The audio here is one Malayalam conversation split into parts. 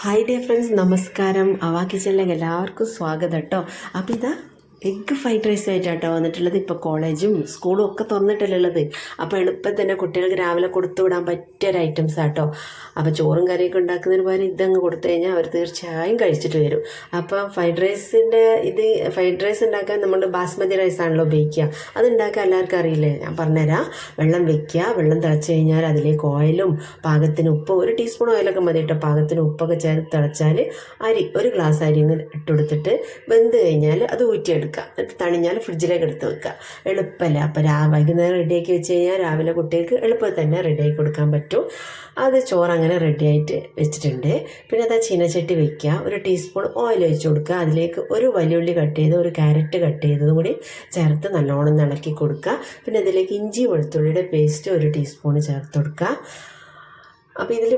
ഹായ് ഡിയർ ഫ്രണ്ട്സ് നമസ്കാരം. അവാ എല്ലാവർക്കും സ്വാഗതം കേട്ടോ അപ്പോൾ ഇതാ എഗ്ഗ് ഫ്രൈഡ് റൈസ് ആയിട്ടാട്ടോ വന്നിട്ടുള്ളത്. ഇപ്പോൾ കോളേജും സ്കൂളും ഒക്കെ തുറന്നിട്ടല്ലുള്ളത് അപ്പോൾ എളുപ്പത്തിൽ തന്നെ കുട്ടികൾക്ക് രാവിലെ കൊടുത്തു വിടാൻ പറ്റിയ ഒരു ഐറ്റംസ് ആട്ടോ. അപ്പോൾ ചോറും കറിയൊക്കെ ഉണ്ടാക്കുന്നതിന് പകരം ഇതങ്ങ് കൊടുത്തു കഴിഞ്ഞാൽ അവർ തീർച്ചയായും കഴിച്ചിട്ട് വരും. അപ്പോൾ ഫ്രൈഡ് റൈസിന്റെ ഇത് ഫ്രൈഡ് റൈസ് ഉണ്ടാക്കാൻ നമ്മൾ ബാസ്മതി റൈസ് ആണല്ലോ ഉപയോഗിക്കുക. അത് ഉണ്ടാക്കാൻ എല്ലാവർക്കും അറിയില്ലേ? ഞാൻ പറഞ്ഞുതരാം. വെള്ളം വെക്കുക. വെള്ളം തിളച്ച് കഴിഞ്ഞാൽ അതിലേക്ക് ഓയിലും പാകത്തിന് ഉപ്പ് ഒരു ടീസ്പൂൺ ഓയിലൊക്കെ മതി കേട്ടോ. പാകത്തിന് ഉപ്പൊക്കെ ചേർത്ത് തിളച്ചാൽ അരി ഒരു ഗ്ലാസ് അരി ഇട്ടുകൊടുത്തിട്ട് വെന്ത് കഴിഞ്ഞാൽ അത് ഊറ്റിയെടുക്കുക എന്നിട്ട് തണിഞ്ഞാൽ ഫ്രിഡ്ജിലേക്ക് എടുത്ത് വെക്കുക. എളുപ്പമല്ല? അപ്പോൾ രാ വൈകുന്നേരം റെഡിയാക്കി വെച്ച് കഴിഞ്ഞാൽ രാവിലെ കുട്ടികൾക്ക് എളുപ്പത്തിൽ തന്നെ റെഡിയാക്കി കൊടുക്കാൻ പറ്റും. അത് ചോറ് അങ്ങനെ റെഡിയായിട്ട് വെച്ചിട്ടുണ്ട്. പിന്നെ അതാ ചീനച്ചട്ടി വെക്കുക. ഒരു ടീസ്പൂൺ ഓയിൽ ഒഴിച്ച് കൊടുക്കുക. അതിലേക്ക് ഒരു വലിയുള്ളി കട്ട് ചെയ്ത് ഒരു ക്യാരറ്റ് കട്ട് ചെയ്തതും കൂടി ചേർത്ത് നല്ലോണം ഇളക്കി കൊടുക്കുക. പിന്നെ അതിലേക്ക് ഇഞ്ചി വെളുത്തുള്ളിയുടെ പേസ്റ്റ് ഒരു ടീസ്പൂൺ ചേർത്ത് കൊടുക്കുക. അപ്പോൾ ഇതിൽ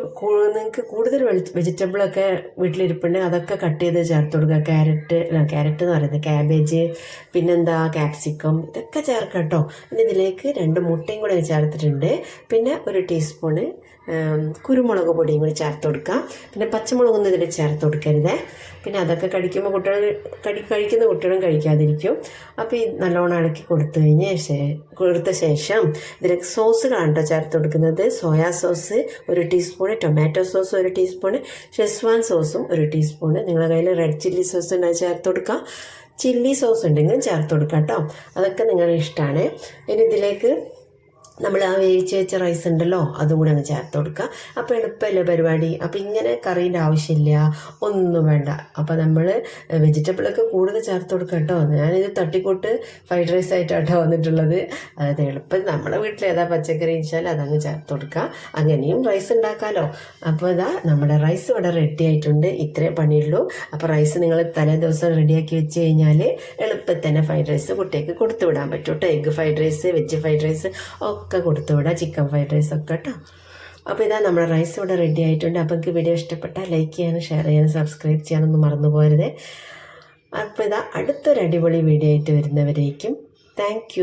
നിങ്ങൾക്ക് കൂടുതൽ വെജിറ്റബിളൊക്കെ വീട്ടിലിരിപ്പുണ്ട് അതൊക്കെ കട്ട് ചെയ്ത് ചേർത്ത് കൊടുക്കുക ക്യാരറ്റ് ക്യാരറ്റ് എന്ന് പറയുന്നത് ക്യാബേജ് പിന്നെന്താ ക്യാപ്സിക്കം ഇതൊക്കെ ചേർക്കാം കേട്ടോ പിന്നെ ഇതിലേക്ക് രണ്ട് മുട്ടയും കൂടെ ചേർത്തിട്ടുണ്ട്. പിന്നെ ഒരു ടീസ്പൂണ് കുരുമുളക് പൊടിയും കൂടി ചേർത്ത് കൊടുക്കാം. പിന്നെ പച്ചമുളകൊന്നും ഇതിൽ ചേർത്ത് കൊടുക്കരുത്. പിന്നെ അതൊക്കെ കഴിക്കുമ്പോൾ കുട്ടികൾ കടി കഴിക്കുന്ന കുട്ടികളും കഴിക്കാതിരിക്കും. അപ്പോൾ ഈ നല്ലോണം ഇളക്കി കൊടുത്തു കഴിഞ്ഞ് കൊടുത്ത ശേഷം ഇതിലേക്ക് സോസുകളാണ് കേട്ടോ ചേർത്ത് കൊടുക്കുന്നത്. സോയാ സോസ് ഒരു ടീസ്പൂണ് ടൊമാറ്റോ സോസ് ഒരു ടീസ്പൂണ് ഷെസ്വാൻ സോസും ഒരു ടീസ്പൂണ്. നിങ്ങളുടെ കയ്യിൽ റെഡ് ചില്ലി സോസ് ഉണ്ടെങ്കിൽ ചേർത്ത് കൊടുക്കാം. ചില്ലി സോസ് ഉണ്ടെങ്കിലും ചേർത്ത് കൊടുക്കാം കേട്ടോ അതൊക്കെ നിങ്ങളുടെ ഇഷ്ടമാണ് ഇനി ഇതിലേക്ക് നമ്മൾ ആ വേവിച്ച് വെച്ച റൈസ് ഉണ്ടല്ലോ അതും കൂടെ അങ്ങ് ചേർത്ത് കൊടുക്കുക. അപ്പോൾ എളുപ്പമല്ലേ പരിപാടി? അപ്പോൾ ഇങ്ങനെ കറീന്റെ ആവശ്യമില്ല ഒന്നും വേണ്ട. അപ്പോൾ നമ്മൾ വെജിറ്റബിളൊക്കെ കൂടുതൽ ചേർത്ത് കൊടുക്കുക കേട്ടോ. ഞാനിത് തട്ടിക്കൂട്ട് ഫ്രൈഡ് റൈസ് ആയിട്ടാട്ടോ വന്നിട്ടുള്ളത്. അതായത് എളുപ്പം നമ്മുടെ വീട്ടിൽ ഏതാ പച്ചക്കറി വെച്ചാൽ അതങ്ങ് ചേർത്ത് കൊടുക്കുക. അങ്ങനെയും റൈസ് ഉണ്ടാക്കാമല്ലോ അപ്പോൾ ഇതാ നമ്മുടെ റൈസ് ഇവിടെ റെഡി ആയിട്ടുണ്ട്. ഇത്രേ പണിയുള്ളൂ. അപ്പോൾ റൈസ് നിങ്ങൾ തലേ ദിവസം റെഡിയാക്കി വെച്ച് കഴിഞ്ഞാൽ എളുപ്പത്തിൽ തന്നെ ഫ്രൈഡ് റൈസ് കുട്ടിക്ക് കൊടുത്തു വിടാൻ പറ്റും കേട്ടോ. Egg fried rice veg fried rice ഒക്കെ കൊടുത്തു വിടാം ചിക്കൻ ഫ്രൈഡ് റൈസ് ഒക്കെ കേട്ടോ. അപ്പോൾ ഇതാ നമ്മുടെ റൈസ് ഇവിടെ റെഡി ആയിട്ടുണ്ട്. അപ്പോൾ നിങ്ങൾക്ക് വീഡിയോ ഇഷ്ടപ്പെട്ടാൽ ലൈക്ക് ചെയ്യാനും ഷെയർ ചെയ്യാനും സബ്സ്ക്രൈബ് ചെയ്യാനൊന്നും മറന്നു പോരുത് അപ്പോൾ ഇതാ അടുത്തൊരു അടിപൊളി വീഡിയോ ആയിട്ട് വരുന്നവരേക്കും. താങ്ക്